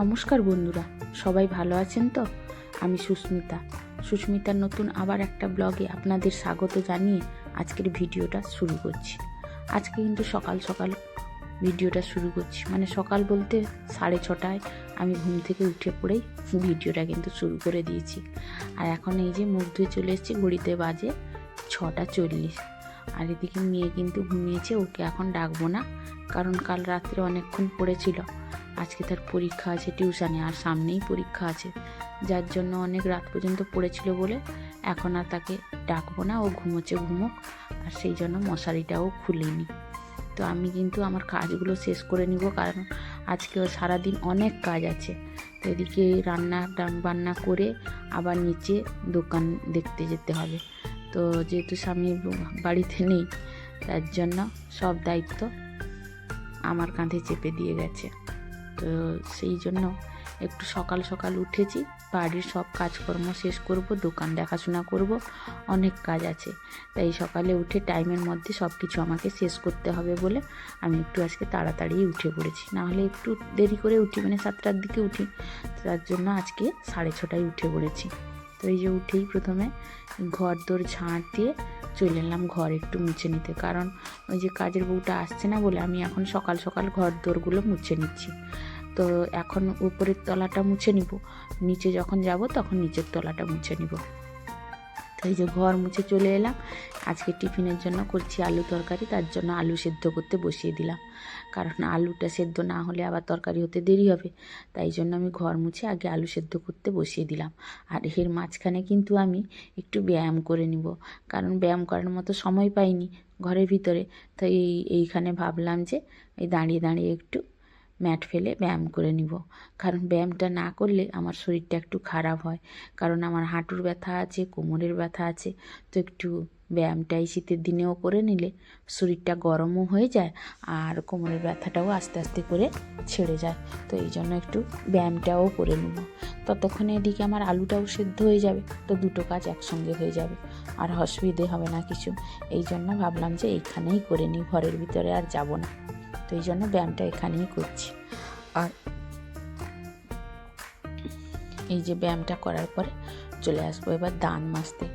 নমস্কার বন্ধুরা, সবাই ভালো আছেন তো? আমি সুস্মিতা। সুস্মিতার নতুন আবার একটা ব্লগে আপনাদের স্বাগত জানিয়ে আজকের ভিডিওটা শুরু করছি। আজকে কিন্তু সকাল সকাল ভিডিওটা শুরু করছি। মানে সকাল বলতে সাড়ে ছটায় আমি ঘুম থেকে উঠে পড়েই ভিডিওটা কিন্তু শুরু করে দিয়েছি। আর এখন এই যে মুখ ধুয়ে চলে এসেছি, ঘড়িতে বাজে ছটা চল্লিশ। আর এদিকে মেয়ে কিন্তু ঘুমিয়েছে, ওকে এখন ডাকবো না, কারণ কাল রাত্রে অনেকক্ষণ পড়েছিল। আজকে তার পরীক্ষা আছে, টিউশানে, আর সামনেই পরীক্ষা আছে। যার জন্য অনেক রাত পর্যন্ত পড়েছিল বলে এখন আর তাকে ডাকবো না, ও ঘুমোচ্ছে ঘুমোক, আর সেই জন্য মশারিটাও খুলিনি। তো আমি কিন্তু আমার কাজগুলো শেষ করে নিব, কারণ আজকে ও সারাদিন অনেক কাজ আছে। তো এদিকে রান্না বান্না করে আবার নিচে দোকান দেখতে যেতে হবে। তো যেহেতু স্বামী বাড়িতে নেই, তার জন্য সব দায়িত্ব আমার কাঁধে চেপে দিয়ে গেছে। তো সেই জন্য একটু সকাল সকাল উঠেছি, বাড়ির সব কাজকর্ম শেষ করব, দোকান দেখাশোনা করব, অনেক কাজ আছে। তাই সকালে উঠে টাইমের মধ্যে সব কিছু আমাকে শেষ করতে হবে বলে আমি একটু আজকে তাড়াতাড়ি উঠে পড়েছি। নাহলে একটু দেরি করে উঠি মানে সাতটার দিকে উঠি, তার জন্য আজকে সাড়ে ছটায় উঠে পড়েছি। তো এই যে উঠেই প্রথমে ঘর দোর ঝাঁট দিয়ে চলে এলাম ঘর একটু মুছে নিতে। কারণ ওই যে কাজের বউটা আসছে না বলে আমি এখন সকাল সকাল ঘর দোরগুলো মুছে নিচ্ছি। তো এখন উপরের তলাটা মুছে নিব। নিচে যখন যাব তখন নিচের তলাটা মুছে নিব। তো এই যে ঘর মুছে চলে এলাম। আজকে টিফিনের জন্য করছি আলু তরকারি, তার জন্য আলু সেদ্ধ করতে বসিয়ে দিলাম। কারণ আলুটা সেদ্ধ না হলে আবার তরকারি হতে দেরি হবে। তাই জন্য আমি ঘর মুছে আগে আলু সেদ্ধ করতে বসিয়ে দিলাম। আর এর মাঝখানে কিন্তু আমি একটু ব্যায়াম করে নিব। কারণ ব্যায়াম করার মতো সময় পাইনি ঘরের ভিতরে। তো এই, এইখানে ভাবলাম যে এই দাঁড়িয়ে দাঁড়িয়ে একটু ম্যাট ফেলে ব্যায়াম করে নিব। কারণ ব্যায়ামটা না করলে আমার শরীরটা একটু খারাপ হয়। কারণ আমার হাঁটুর ব্যথা আছে, কোমরের ব্যথা আছে। তো একটু ব্যায়ামটাই শীতের দিনেও করে নিলে শরীরটা গরমও হয়ে যায় আর কোমরের ব্যথাটাও আস্তে আস্তে করে ছেড়ে যায়। তো এই জন্য একটু ব্যায়ামটাও করে নেব। ততক্ষণে এদিকে আমার আলুটাও সেদ্ধ হয়ে যাবে। তো দুটো কাজ একসঙ্গে হয়ে যাবে। আর অসুবিধে হবে না কিছু। এই জন্য ভাবলাম যে এইখানেই করে নিই, ঘরের ভিতরে আর যাব না। তো এই জন্য ব্যায়ামটা এখানেই করছি। আর এই যে ব্যায়ামটা করার পরে চলে আসব এবার দাঁত মাজতে।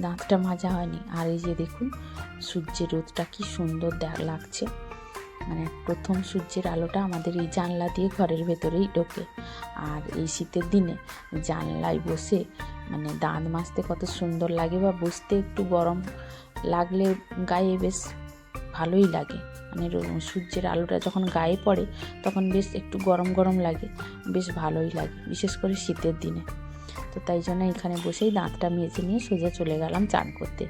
দাঁতটা মাজা হয়নি। আর এই যে দেখুন, সূর্যের রোদটা কি সুন্দর লাগছে। মানে প্রথম সূর্যের আলোটা আমাদের এই জানলা দিয়ে ঘরের ভেতরেই ঢোকে। আর এই শীতের দিনে জানলায় বসে মানে দাঁত মাজতে কত সুন্দর লাগে বা বসতে একটু গরম লাগলে গায়ে বেশ ভালোই লাগে। মানে সূর্যের আলোটা যখন গায়ে পড়ে, তখন বেশ একটু গরম গরম লাগে, বেশ ভালোই লাগে, বিশেষ করে শীতের দিনে। তো তাই জন্য এখানে বসেই দাঁতটা মেজে নিয়ে সোজা চলে গেলাম চান করতে।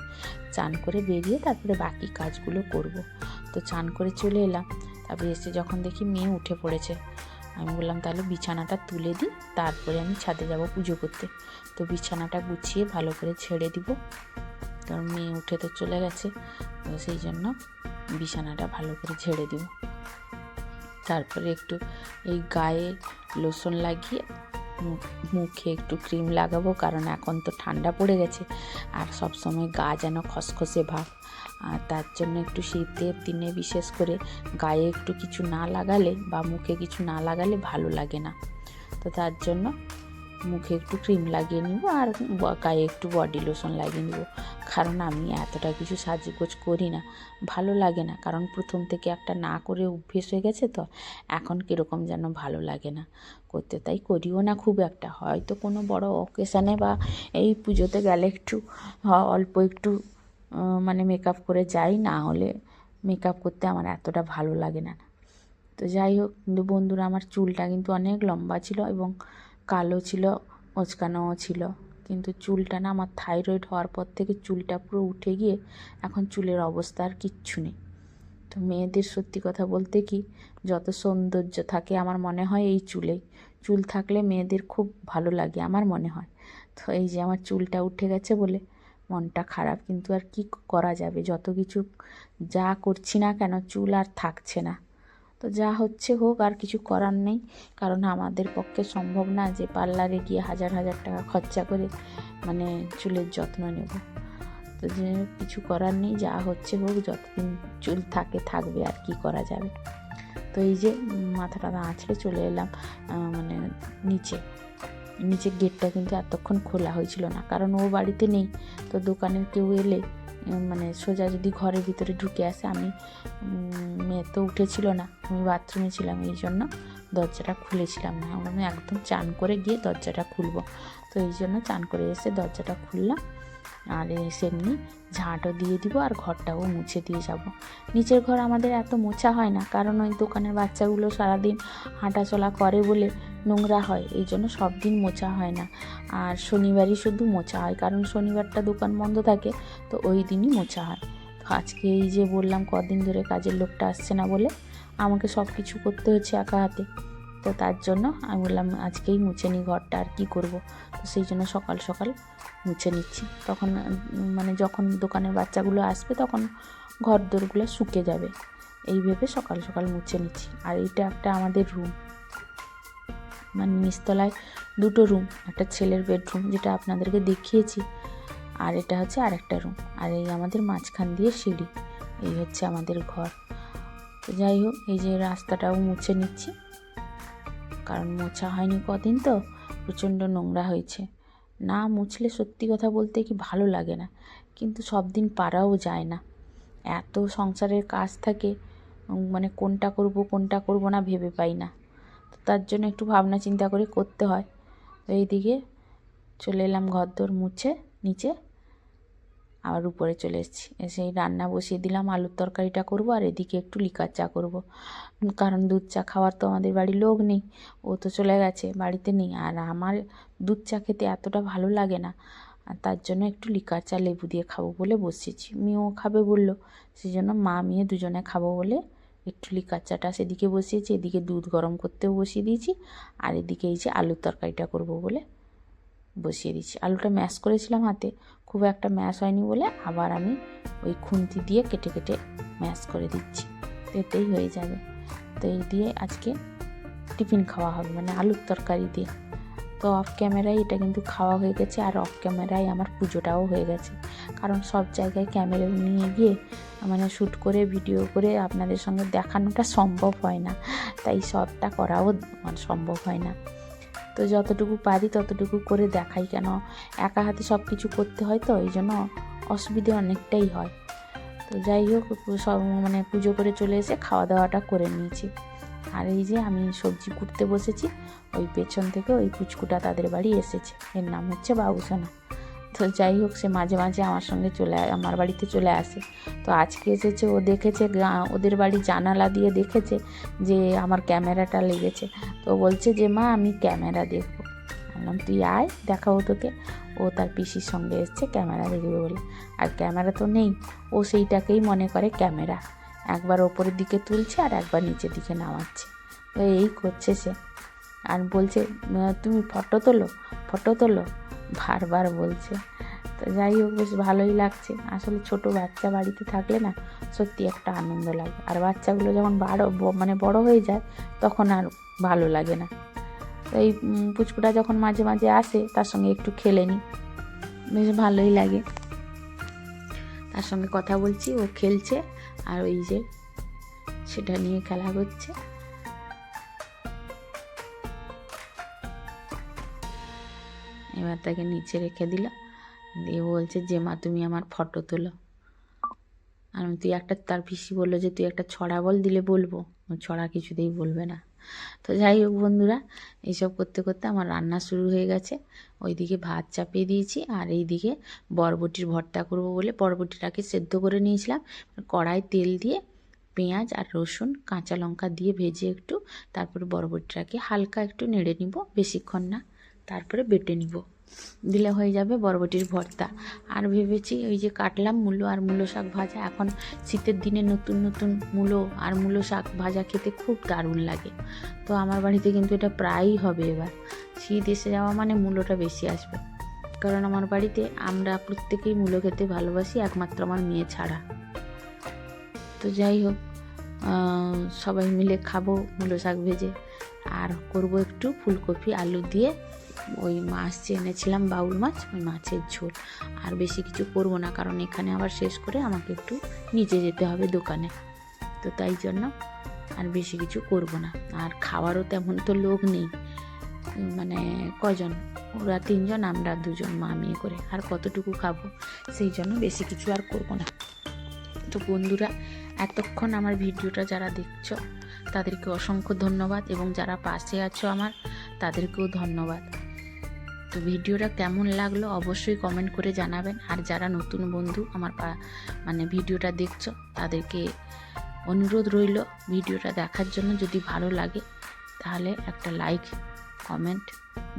চান করে বেরিয়ে তারপরে বাকি কাজগুলো করব। তো চান করে চলে এলাম, তারপরে এসে যখন দেখি মেয়ে উঠে পড়েছে, আমি বললাম, তাহলে বিছানাটা তুলে দিই, তারপরে আমি ছাদে যাব পুজো করতে। তো বিছানাটা গুছিয়ে ভালো করে ছেড়ে দিব। কারণ মেয়ে উঠে তো চলে গেছে, তো সেই জন্য বিছানাটা ভালো করে ঝেড়ে দিব। তারপরে একটু এই গায়ে লোশন লাগিয়ে মুখ- মুখে একটু ক্রিম লাগাবো, কারণ এখন তো ঠান্ডা পড়ে গেছে। আর সব সময় গা যেন খসখসে ভাব। আর তার জন্য একটু শীতের দিনে বিশেষ করে গায়ে একটু কিছু না লাগালে বা মুখে কিছু না লাগালে ভালো লাগে না। তো তার জন্য মুখে একটু ক্রিম লাগিয়ে নিব আর গায়ে একটু বডি লোশন লাগিয়ে নিব। কারণ আমি এতটা কিছু সাজগোজ করি না। ভালো লাগে না, কারণ প্রথম থেকে একটা না করে অভ্যেস হয়ে গেছে তো, এখন কীরকম যেন ভালো লাগে না। করতে তাই করিও না খুব একটা। হয়তো কোনো বড় অকেশানে বা এই পুজোতে গেলে একটু অল্প একটু মানে মেকআপ করে যাই, না হলে মেকআপ করতে আমার এতটা ভালো লাগে না। তো যাই হোক, কিন্তু বন্ধুরা, আমার চুলটা কিন্তু অনেক লম্বা ছিল এবং কালো ছিল ওচকানোও ছিল। কিন্তু চুলটা না আমার থাইরয়েড হওয়ার পর থেকে চুলটা পুরো উঠে গিয়ে এখন চুলের অবস্থা আর কিচ্ছু নেই। তো মেয়েদের সত্যি কথা বলতে কি, যত সৌন্দর্য থাকে আমার মনে হয় এই চুলেই চুল থাকলে মেয়েদের খুব ভালো লাগে আমার মনে হয়। তো এই যে আমার চুলটা উঠে গেছে বলে মনটা খারাপ, কিন্তু আর কি করা যাবে? যত কিছু যা করছি না কেন চুল আর থাকছে না। তো যা হচ্ছে হোক, আর কিছু করার নেই। কারণ আমাদের পক্ষে সম্ভব না যে পার্লারে গিয়ে হাজার হাজার টাকা খরচা করে মানে চুলের যত্ন নেব। তো যে কিছু করার নেই, যা হচ্ছে হোক, যতদিন চুল থাকে, থাকবে, আর কি করা যাবে। তো এই যে মাথাটা আঁচড়ে চলে এলাম মানে নিচে। নিচের গেটটা কিন্তু এতক্ষণ খোলা হয়েছিল না, কারণ ও বাড়িতে নেই। তো দোকানের কেউ এলে মানে সোজা যদি ঘরের ভিতরে ঢুকে আসে, আমি মেয়ে তো উঠেছিল না, আমি বাথরুমে ছিলাম এই জন্য দরজাটা খুলেছিলাম না। আমি একদম চান করে গিয়ে দরজাটা খুলবো। তো এই জন্য চান করে এসে দরজাটা খুললাম। আর এসে এমনি ঝাঁটও দিয়ে দিব আর ঘরটাও মুছে দিয়ে যাব। নিচের ঘর আমাদের এত মোছা হয় না, কারণ ওই দোকানের বাচ্চাগুলো সারাদিন হাঁটাচলা করে বলে নোংরা হয়, এই জন্য সব দিন মোছা হয় না। আর শনিবারই শুধু মোছা হয়, কারণ শনিবারটা দোকান বন্ধ থাকে, তো ওই দিনই মোছা হয়। তো আজকে এই যে বললাম কদিন ধরে কাজের লোকটা আসছে না বলে, আমাকে সব কিছু করতে হচ্ছে একা হাতে। তো তার জন্য আমি বললাম, আজকেই মুছে নিই ঘরটা, আর কি করব? তো সেই জন্য সকাল সকাল মুছে নিচ্ছি। তখন মানে যখন দোকানের বাচ্চাগুলো আসবে, তখন ঘর দোরগুলো শুকে যাবে। এই ভেবে সকাল সকাল মুছে নিচ্ছি। আর এইটা একটা আমাদের রুম মানে নিচতলায় দুটো রুম একটা ছেলের বেডরুম যেটা আপনাদেরকে দেখিয়েছি, আর এটা হচ্ছে আরেকটা রুম আর এই আমাদের মাঝখান দিয়ে সিঁড়ি, এই হচ্ছে আমাদের ঘর। তো যাই হোক, এই যে রাস্তাটাও মুছে নিচ্ছি, কারণ মোছা হয়নি কদিন তো, প্রচণ্ড নোংরা হয়েছে। না মুছলে সত্যি কথা বলতে কি ভালো লাগে না, কিন্তু সব দিন পারাও যায় না। এত সংসারের কাজ থাকে মানে কোনটা করব কোনটা করব না ভেবে পাই না। তার জন্য একটু ভাবনা চিন্তা করে করতে হয়। তো এইদিকে চলে এলাম ঘরদোর মুছে, নিচে আবার উপরে চলে এসেছি। এসে রান্না বসিয়ে দিলাম, আলুর তরকারিটা করব আর এদিকে একটু লিকার চা করব। কারণ দুধ চা খাওয়ার তো আমাদের বাড়ির লোক নেই, ও তো চলে গেছে, বাড়িতে নেই। আর আমার দুধ চা খেতে এতটা ভালো লাগে না, আর তার জন্য একটু লিকার চা লেবু দিয়ে খাব বলে বসেছি। মেয়েও খাবে বলল সেই জন্য মা মেয়ে দুজনে খাব বলে একটু লিকার চাটা সেদিকে বসিয়েছি, এদিকে দুধ গরম করতেও বসিয়ে দিয়েছি, আর এদিকে এই যে আলুর তরকারিটা করব বলে বসিয়ে দিচ্ছি আলুটা ম্যাশ করেছিলাম হাতে, খুব একটা ম্যাশ হয়নি বলে আবার আমি ওই খুন্তি দিয়ে কেটে কেটে ম্যাশ করে দিচ্ছি। তো এতেই হয়ে যাবে। তো এই দিয়ে আজকে টিফিন খাওয়া হবে মানে আলুর তরকারি দিয়ে। তো অফ ক্যামেরায় এটা কিন্তু খাওয়া হয়ে গেছে আর অফ ক্যামেরায় আমার পুজোটাও হয়ে গেছে। কারণ সব জায়গায় ক্যামেরা নিয়ে গিয়ে মানে শ্যুট করে ভিডিও করে আপনাদের সঙ্গে দেখানোটা সম্ভব হয় না। তাই সবটা করাও মানে সম্ভব হয় না। তো যতটুকু পারি ততটুকু করে দেখাই কেন? একা হাতে সব কিছু করতে হয় তো, এই জন্য অসুবিধে অনেকটাই হয়। তো যাই হোক, সব মানে পুজো করে চলে এসে খাওয়া দাওয়াটা করে নিয়েছি। আর এই যে আমি সবজি কুটতে বসেছি ওই পেছন থেকে ওই পুচকুটা তাদের বাড়ি এসেছে। এর নাম হচ্ছে বাবুসোনা। তো যাই হোক, সে মাঝে মাঝে আমার সঙ্গে চলে আমার বাড়িতে চলে আসে। তো আজকে এসেছে, ও দেখেছে ওদের বাড়ি জানালা দিয়ে দেখেছে যে আমার ক্যামেরাটা লেগেছে। তো বলছে যে, মা, আমি ক্যামেরা দেখব। বললাম, তুই আয়, দেখাবো তোকে। ও তার পিসির সঙ্গে এসছে, ক্যামেরা দেখবে বলে। আর ক্যামেরা তো নেই, ও সেইটাকেই মনে করে ক্যামেরা। একবার ওপরের দিকে তুলছে আর একবার নিচের দিকে নামাচ্ছে। তো এই করছে সে। আর বলছে তুমি ফটো তোলো ফটো তোলো। বারবার বলছে। তো যাই হোক, বেশ ভালোই লাগছে। আসলে ছোট বাচ্চা বাড়িতে থাকলে না সত্যি একটা আনন্দ লাগে। আর বাচ্চাগুলো যখন বাড়ো ব- মানে বড় হয়ে যায়, তখন আর ভালো লাগে না। তো এই পুচকুটা যখন মাঝে মাঝে আসে, তার সঙ্গে একটু খেলে নিই। বেশ ভালোই লাগে। তার সঙ্গে কথা বলছি, ও খেলছে, আর ওই যে সেটা নিয়ে খেলা করছে। এবার তাকে নিচে রেখে দিলাম দিয়ে বলছে, যে মা, তুমি আমার ফটো তোলো। আর তুই একটা, তার পিসি বলল যে, তুই একটা ছড়া বল, দিলে বলব। ছড়া কিছুতেই বলবে না। তো যাই হোক বন্ধুরা এইসব করতে করতে আমার রান্না শুরু হয়ে গেছে। ওইদিকে ভাত চাপিয়ে দিয়েছি, আর এইদিকে বরবটির ভর্তা করব বলে বরবটিটাকে সেদ্ধ করে নিয়েছিলাম। কড়াই তেল দিয়ে পেঁয়াজ আর রসুন, কাঁচা লঙ্কা দিয়ে ভেজে একটু, তারপর বরবটিটাকে হালকা একটু নেড়ে নিব, বেশিক্ষণ না। তারপরে বেটে নিব। দিলে হয়ে যাবে বরবটির ভর্তা। আর ভেবেছি ওই যে কাটলাম মূলো আর মূলো শাক ভাজা, এখন শীতের দিনে নতুন নতুন মূলো আর মূলো শাক ভাজা খেতে খুব দারুণ লাগে। তো আমার বাড়িতে কিন্তু এটা প্রায়ই হবে এবার। শীত এসে যাওয়া মানে মূলোটা বেশি আসবে। কারণ আমার বাড়িতে আমরা প্রত্যেকেই মূলো খেতে ভালোবাসি, একমাত্র আমার মেয়ে ছাড়া। তো যাই হোক সবাই মিলে খাব মূলো শাক ভেজে। আর করব একটু ফুলকপি, আলু দিয়ে ওই মাছ যে এনেছিলাম, বাউল মাছ, ওই মাছের ঝোল। আর বেশি কিছু করব না, কারণ এখানে আবার শেষ করে আমাকে একটু নিচে যেতে হবে দোকানে। তো তাই জন্য আর বেশি কিছু করব না। আর খাওয়ারও তেমন তো লোক নেই। মানে কজন? ওরা তিনজন, আমরা দুজন, মা, মেয়ে করে। আর কতটুকু খাব? সেই জন্য বেশি কিছু আর করব না। তো বন্ধুরা, এতক্ষণ আমার ভিডিওটা যারা দেখছ, তাদেরকে অসংখ্য ধন্যবাদ। এবং যারা পাশে আছো আমার, তাদেরকেও ধন্যবাদ। তো ভিডিওটা কেমন লাগল অবশ্যই কমেন্ট করে জানাবেন। আর যারা নতুন বন্ধু আমার মানে ভিডিওটা দেখছ, তাদেরকে অনুরোধ রইল ভিডিওটা দেখার জন্য যদি ভালো লাগে, তাহলে একটা লাইক কমেন্ট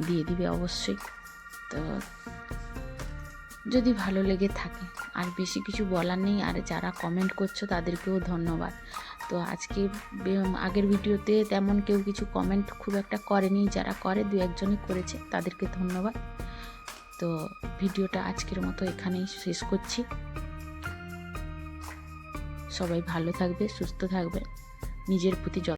দিয়ে দিবে অবশ্যই। তো যদি ভালো লেগে থাকে, আর বেশি কিছু বলার নেই, আর যারা কমেন্ট করছ তাদেরকেও ধন্যবাদ। তো আজকে আগের ভিডিওতে তেমন কেউ কিছু কমেন্ট খুব একটা করেনি, যারা করে দু একজনই করেছে, তাদেরকে ধন্যবাদ। তো ভিডিওটা আজকের মতো এখানেই শেষ করছি। সবাই ভালো থাকবে, সুস্থ থাকবে, নিজের প্রতি